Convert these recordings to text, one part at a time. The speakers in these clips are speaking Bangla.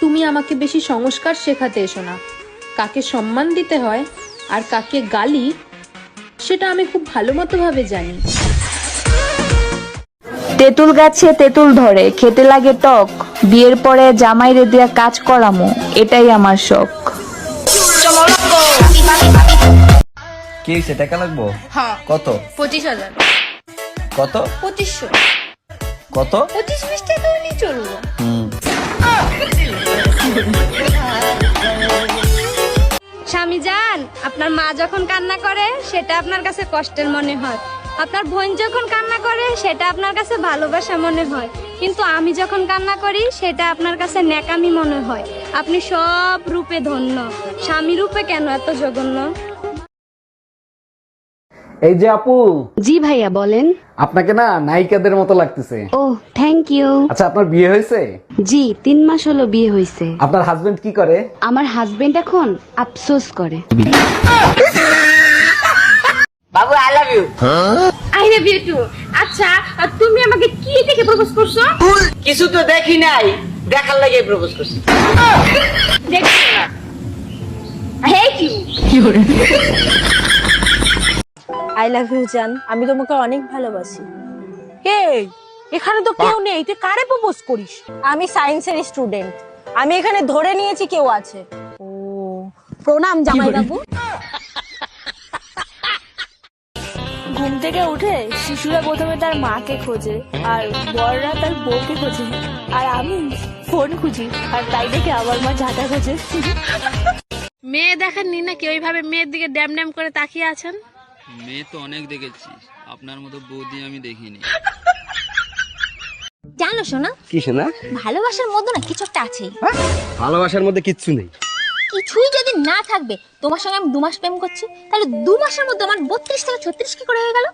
তুমি আমাকে বেশি সংস্কার শেখাতে এসো না। কাকে সম্মান দিতে হয় আর কাকে গালি সেটা আমি খুব ভালো মতো ভাবে জানি। তেঁতুল গাছে তেঁতুল ধরে খেতে লাগে টক। বিয়ের পরে জামাইরে দিয়া কাজ করামো এটাই আমার শখ। কি হয়েছে টাকা লাগবো? হ্যাঁ। কত? পঁচিশ হাজার। কত? পঁচিশশো। কত? পঁচিশ বিশ টাকা চলবো। হুম। যান, আপনার মা যখন কান্না করে, সেটা আপনার কাছে কষ্টের মনে হয়। আপনার বোন যখন কান্না করে, সেটা আপনার কাছে ভালোবাসা মনে হয়। কিন্তু আমি যখন কান্না করি, সেটা আপনার কাছে ন্যাকামি মনে হয়। আপনি সব রূপে ধন্য। স্বামী রূপে কেন এত জঘন্য? এই যে আপু জি ভাইয়া বলেন। আপনাকে না নায়িকাদের মতো লাগতেছে। ও থ্যাংক ইউ আচ্ছা আপনার বিয়ে হয়েছে? জি তিন মাস হলো বিয়ে হয়েছে আপনার হাজবেন্ড কি করে? আমার হাজবেন্ড এখন আফসোস করে। বাবু আই লাভ ইউ টু আচ্ছা তুমি আমাকে কি দেখে প্রপোজ করছ? কিছু তো দেখি নাই। দেখার লাগে প্রপোজ করছি। দেখছি না hate you I love you জান। আমি তোমাকে অনেক ভালোবাসি। এই এখানে তো কেউ নেই। তুই কারে প্রপোজ করিস? আমি সায়েন্সের স্টুডেন্ট। আমি এখানে ধরে নিয়েছি কেউ আছে। ও প্রণাম জামাই বাবু ঘুম থেকে উঠে শিশুরা প্রথমে তার মাকে খোঁজে আর বড়রা তার বউকে খোঁজে। আর আমি ফোন খুঁজি আর তাই দেখে আমার মা ঝাঁটা খোঁজে। মেয়ে দেখেননি নাকি? ওইভাবে মেয়ের দিকে ড্যাম ড্যাম করে তাকিয়ে আছেন? মেয়ে তো অনেক দেখেছি। আপনার মতো বৌদি আমি দেখিনি। জানো শোনা কি শোনা ভালোবাসার মধ্যে না কিছু একটা আছেই। ভালোবাসার মধ্যে কিচ্ছু নেই। কিছুই যদি না থাকবে তোমার সঙ্গে আমি দু মাস প্রেম করছি তাহলে দু মাসের মধ্যে আমার বত্রিশ থেকে ছত্রিশ কি করে হয়ে গেল?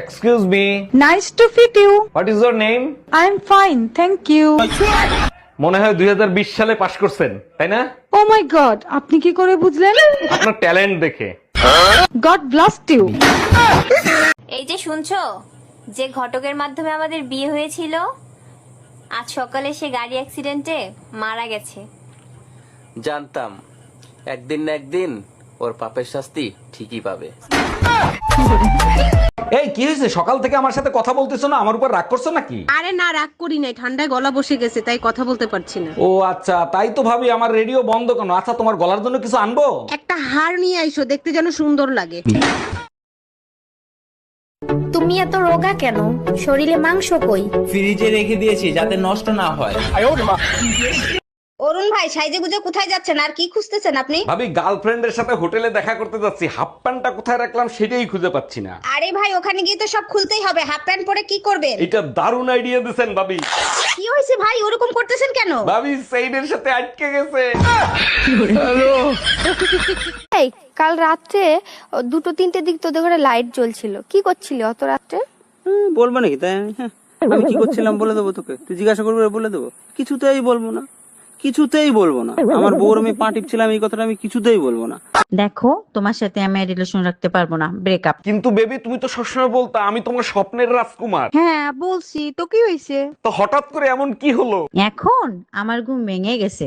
Excuse me nice to fit you what is your name I am fine thank you মনে হয় দুই সালে পাশ করছেন তাই না? ও মাই গড আপনি কি করে বুঝলেন? আপনার ট্যালেন্ট দেখে। গড ব্লাস্ট ইউ এই যে শুনছো যে ঘটকের মাধ্যমে আমাদের বিয়ে হয়েছিল আজ সকালে সে গাড়ি অ্যাক্সিডেন্টে মারা গেছে। জানতাম একদিন না একদিন ওর পাপের শাস্তি ঠিকই পাবে। এই কি হয়েছে? সকাল থেকে আমার সাথে কথা বলতেছো না? আমার উপর রাগ করছ নাকি? আরে না রাগ করি নাই। ঠান্ডায় গলা বসে গেছে তাই কথা বলতে পারছি না। ও আচ্ছা তাই তো ভাবি আমার রেডিও বন্ধ কেন? আচ্ছা তোমার গলার জন্য কিছু আনব? একটা হার নিয়ে আইসো দেখতে যেন সুন্দর লাগে। তুমি এত রোগা কেন? শরীরে মাংস কই? ফ্রিজে রেখে দিয়েছি যাতে নষ্ট না হয়। অরুণ ভাই সাইজে গুজে কোথায় যাচ্ছেন? আর কি খুঁজতেছেন আপনি? ভাবি গার্লফ্রেন্ডের সাথে হোটেলে দেখা করতে যাচ্ছি। হাফ প্যান্টটা কোথায় রাখলাম সেটাই খুঁজে পাচ্ছি না। আরে ভাই ওখানে গিয়ে তো সব খুলতেই হবে। হাফ প্যান্ট পরে কি করবেন? এটা দারুণ আইডিয়া দিছেন ভাবি। কি হয়েছে ভাই? ওরকম করতেছেন কেন? ভাবি সেইডের সাথে আটকে গেছে। এই কাল রাত্রে দুটো তিনটে দিক তোদের ঘরে লাইট জ্বলছিল। কি করছিলি অত রাত্রে? বলব নাকি? তাই আমি হ্যাঁ, আমি কি করছিলাম বলে দেবো তোকে? তুই জিজ্ঞাসা করবি বলে দেবো? কিছু কিছুতেই বলব না। কিছুতেই বলব না। আমার বউর আমি পা টিপছিলাম এই কথাটা আমি কিছুতেই বলব না। দেখো তোমার সাথে আমি রিলেশন রাখতে পারব না। ব্রেকআপ কিন্তু বেবি তুমি তো সবসময় বলতা আমি তোমার স্বপ্নের রাজকুমার। হ্যাঁ বলছি। তো কি হয়েছে তো হঠাৎ করে এমন কি হলো? এখন আমার ঘুম ভেঙে গেছে।